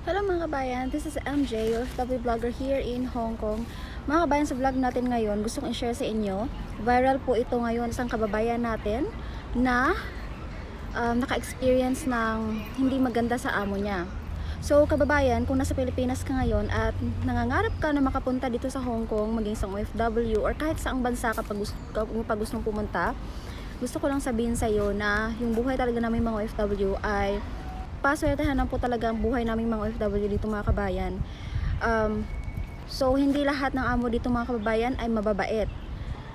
Hello mga kabayan, this is MJ, OFW vlogger here in Hong Kong. Mga kabayan, sa vlog natin ngayon, gusto kong i-share sa inyo. Viral po ito ngayon isang kababayan natin na um, naka-experience ng hindi maganda sa amo niya. So kababayan, kung nasa Pilipinas ka ngayon at nangangarap ka na makapunta dito sa Hong Kong, maging isang OFW or kahit saang bansa kapag gusto, kapag gusto mong pumunta, gusto ko lang sabihin sa iyo na yung buhay talaga namin mga OFW ay paswertehan lang po talaga ang buhay naming mga OFW dito mga kabayan. Um, so, hindi lahat ng amo dito mga kababayan ay mababait.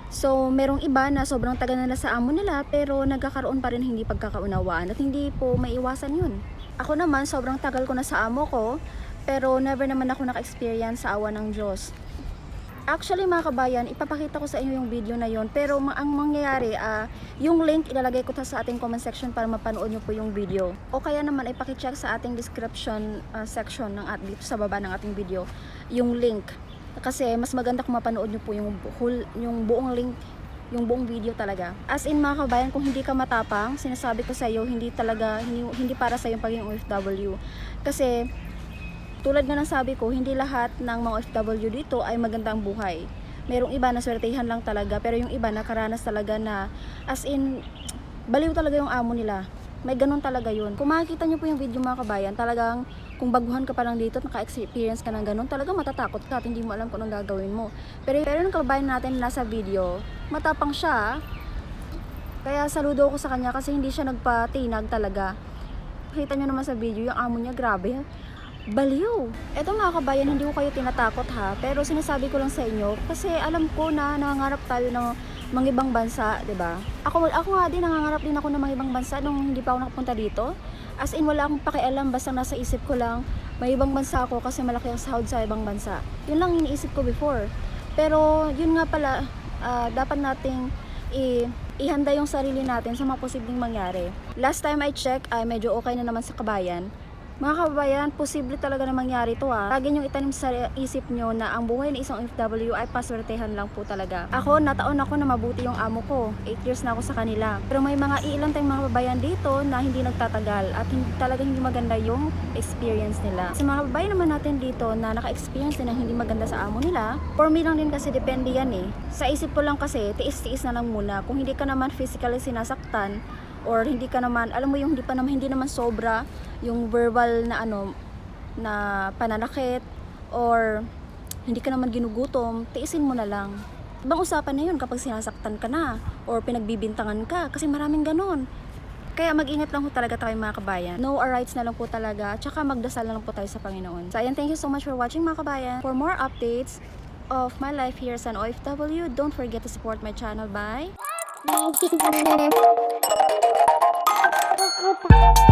So, merong iba na sobrang tagal na nila sa amo nila pero nagkakaroon pa rin hindi pagkakaunawaan at hindi po maiwasan yun. Ako naman, sobrang tagal ko na sa amo ko pero never naman ako naka-experience sa awa ng Diyos. Actually mga kabayan, ipapakita ko sa inyo yung video na yon pero ang mangyayari, ah, yung link ilalagay ko sa ating comment section para mapanood nyo po yung video. O kaya naman ay pakicheck sa ating description ah, section ng at dito sa baba ng ating video yung link. Kasi mas maganda kung mapanood nyo po yung, whole, yung buong link yung buong video talaga. As in mga kabayan, kung hindi ka matapang, sinasabi ko sa iyo, hindi talaga, hindi, hindi para sa yung pagiging OFW. Kasi tulad nga ng sabi ko, hindi lahat ng mga OFW dito ay magandang buhay. Merong iba na swertehan lang talaga, pero yung iba nakaranas talaga na, as in, baliw talaga yung amo nila. May ganun talaga yun. Kung makikita nyo po yung video mga kabayan, talagang kung baguhan ka pa lang dito at naka-experience ka ng ganun, talagang matatakot ka at hindi mo alam kung anong gagawin mo. Pero, pero yung kababayan natin na nasa video, matapang siya. Kaya saludo ko sa kanya kasi hindi siya nagpatinag talaga. Kita nyo naman sa video, yung amo niya, grabe baliw. Eto mga kabayan, hindi ko kayo tinatakot ha, pero sinasabi ko lang sa inyo kasi alam ko na nangangarap tayo ng mga ibang bansa, 'di ba? Ako ako nga din nangangarap din ako ng mga ibang bansa nung hindi pa ako nakapunta dito. As in wala akong pakialam basta nasa isip ko lang may ibang bansa ako kasi malaki ang sahod sa ibang bansa. Yun lang iniisip ko before. Pero yun nga pala ah, dapat nating i ihanda yung sarili natin sa mga posibleng mangyari. Last time I check ay medyo okay na naman sa kabayan. Mga kababayan, posible talaga na mangyari to ah. Lagi niyong itanim sa isip niyo na ang buhay ng isang OFW ay paswertehan lang po talaga. Ako, nataon ako na mabuti yung amo ko. 8 years na ako sa kanila. Pero may mga ilan tayong mga kababayan dito na hindi nagtatagal at hindi, talaga hindi maganda yung experience nila. Sa mga kababayan naman natin dito na naka-experience ng hindi maganda sa amo nila, for me lang din kasi depende yan eh. Sa isip ko lang kasi, tiis-tiis na lang muna. Kung hindi ka naman physically sinasaktan, or hindi ka naman, alam mo yung hindi pa naman, hindi naman sobra yung verbal na ano, na pananakit, or hindi ka naman ginugutom, tiisin mo na lang. Ibang usapan na yun kapag sinasaktan ka na, or pinagbibintangan ka, kasi maraming ganon. Kaya mag-ingat lang po talaga tayo mga kabayan. Know our rights na lang po talaga, tsaka magdasal na lang po tayo sa Panginoon. So ayan, thank you so much for watching mga kabayan. For more updates of my life here sa OFW, don't forget to support my channel by... Europa.